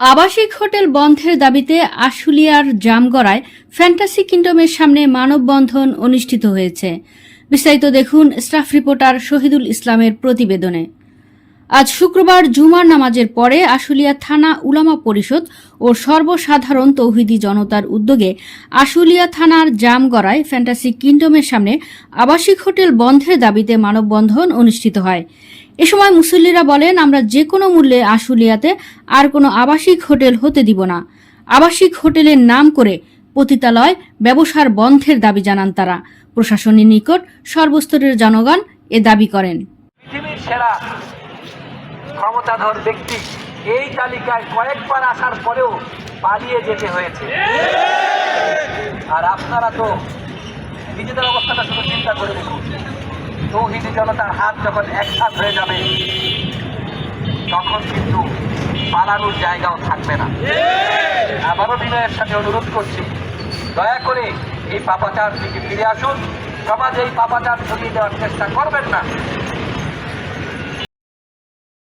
আবাসিক হোটেল বন্ধের দাবিতে আশুলিয়ার জামগড়ায় ফ্যান্টাসি কিংডমের সামনে মানববন্ধন অনুষ্ঠিত হয়েছে। বিস্তারিত দেখুন স্টাফ রিপোর্টার শহীদুল ইসলামের প্রতিবেদনে। আজ শুক্রবার জুমার নামাজের পরে আশুলিয়া থানা উলামা পরিষদ ও সর্বসাধারণ তৌহিদি জনতার উদ্যোগে আশুলিয়া থানার জামগড়ায় ফ্যান্টাসি কিংডমের সামনে আবাসিক হোটেল বন্ধের দাবিতে মানববন্ধন অনুষ্ঠিত হয়। এ সময় মুসল্লিরা বলেন, আমরা যে কোনো মূল্যে আশুলিয়াতে আর কোনো আবাসিক হোটেল হতে দিব না। আবাসিক হোটেলের নাম করে পতিতালয় ব্যবসার বন্ধের দাবি জানান তারা। প্রশাসনের নিকট সর্বস্তরের জনগণ এ দাবি করেন। পৃথিবীর সেরা ক্ষমতাধর ব্যক্তি এই তালিকায় কয়েকবার আসার পরেও পালিয়ে যেতে হয়েছে। আর আপনারা তো নিজেদের অবস্থাটা শুধু চিন্তা করে দেখুন। তৌহিদি জনতার হাত যখন একসাথ হয়ে যাবে, তখন কিন্তু পালানোর জায়গাও থাকবে না। আবারও বিনয়ের সাথে অনুরোধ করছি, দয়া করে এই পাপাচার থেকে ফিরে আসুন। সমাজ এই পাপাচার ছড়িয়ে দেওয়ার চেষ্টা করবেন না।